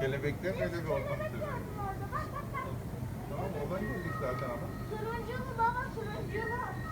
Kelebeklerin öyle bir ortam seviyorum. Tamam oradan geldik zaten ama. Turunculu baba turunculu.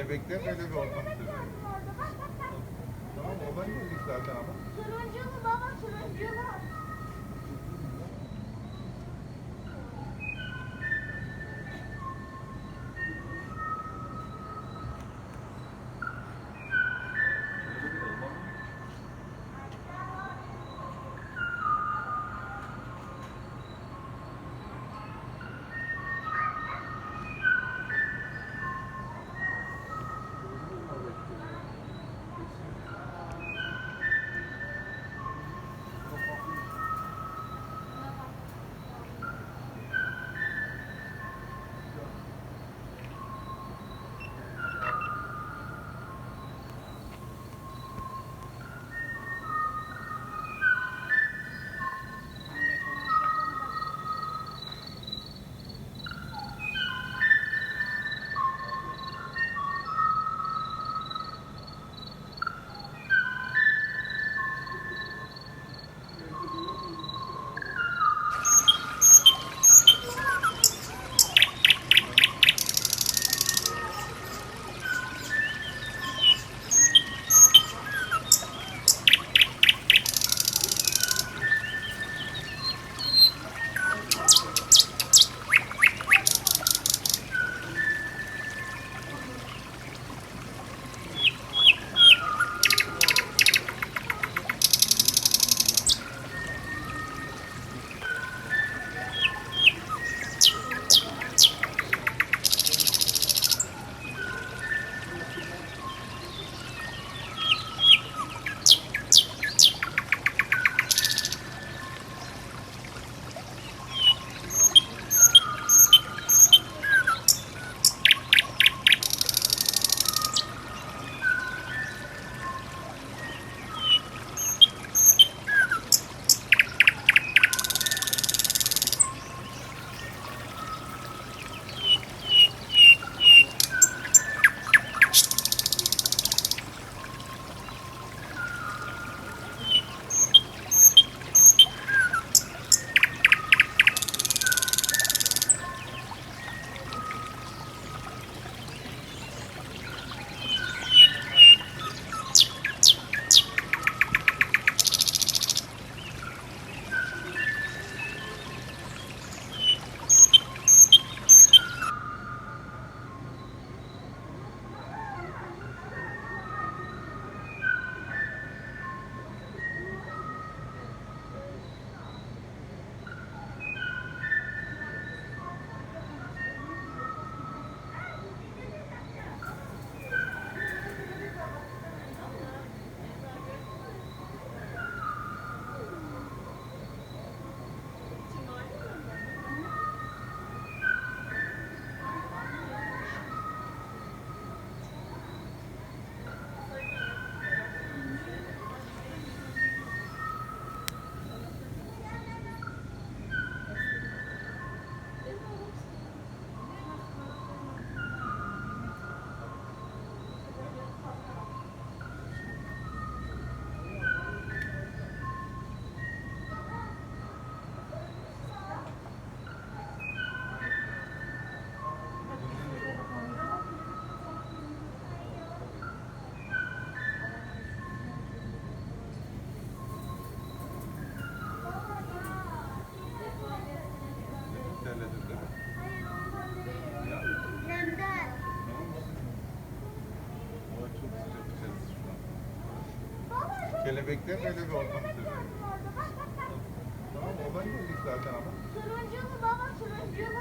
Baba Kelebeklerin öyle bir ortam Kelebeklerin öyle bir bak bak. Tamam o ben de zaten ama. Turunculu baba turunculu.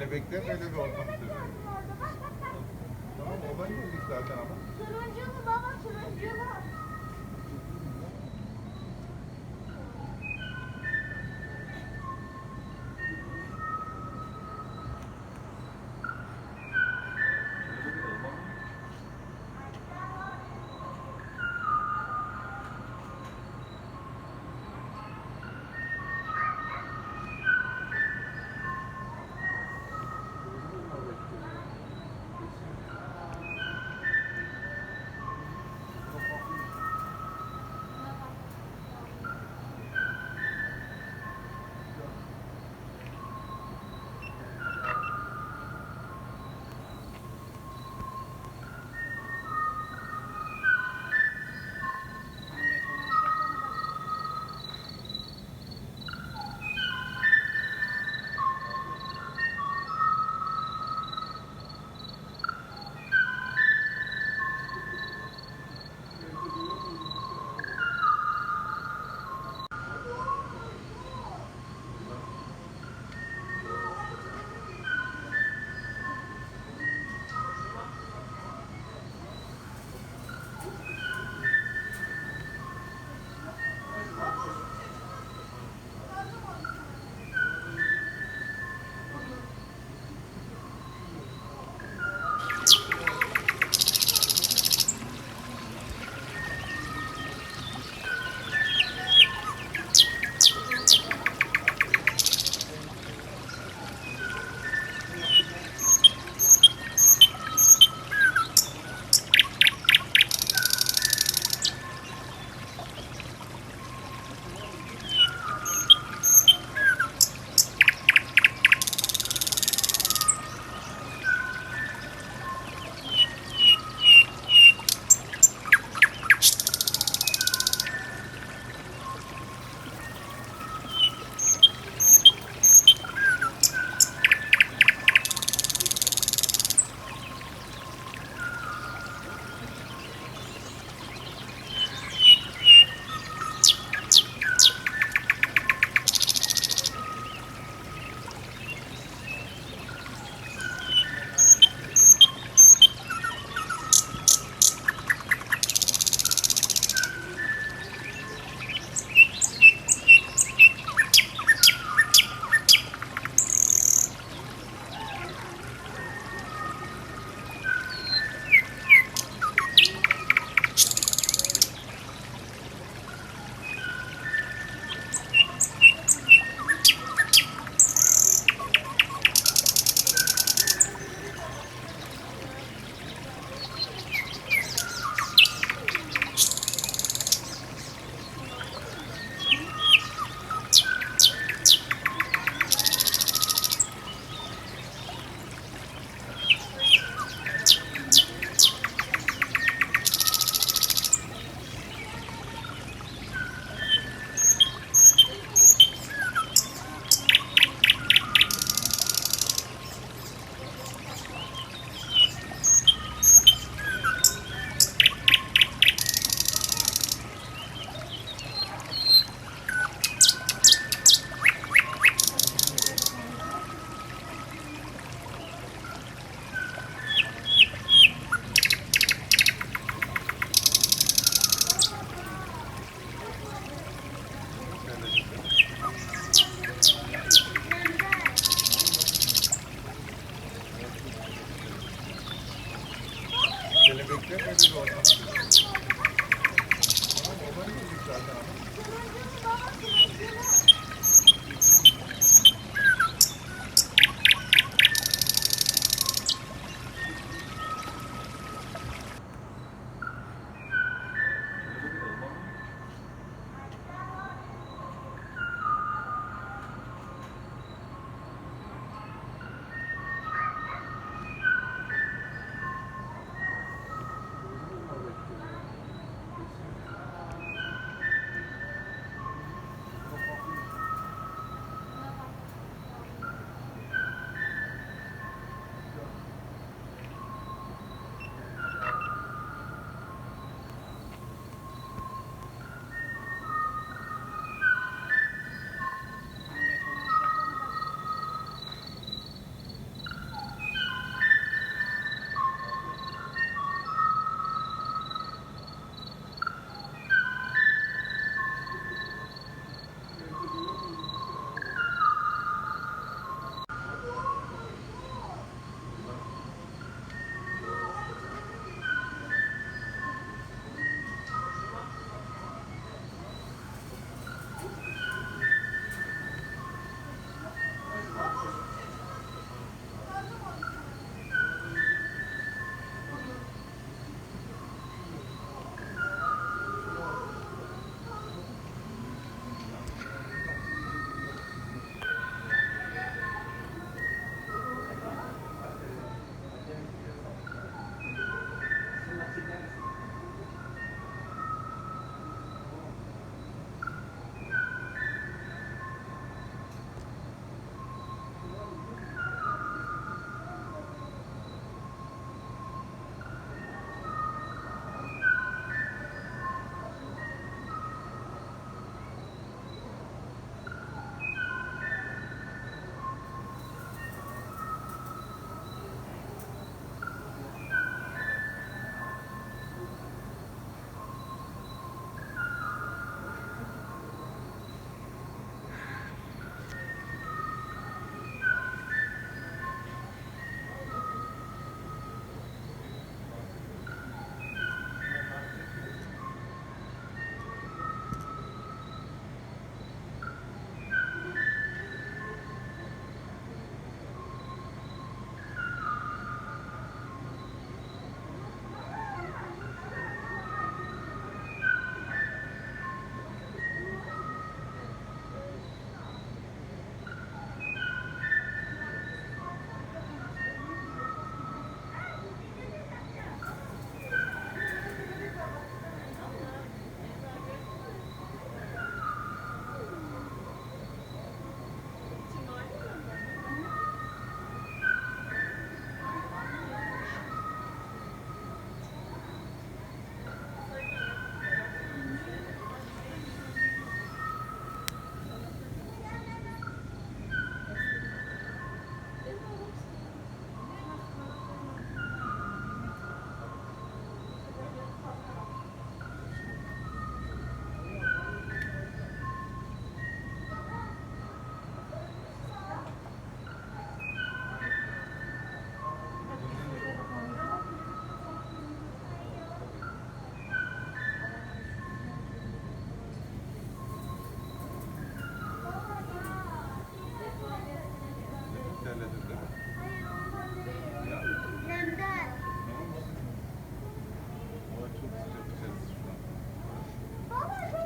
Öyle bir ortam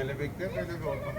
Kelebekler böyle bir ortam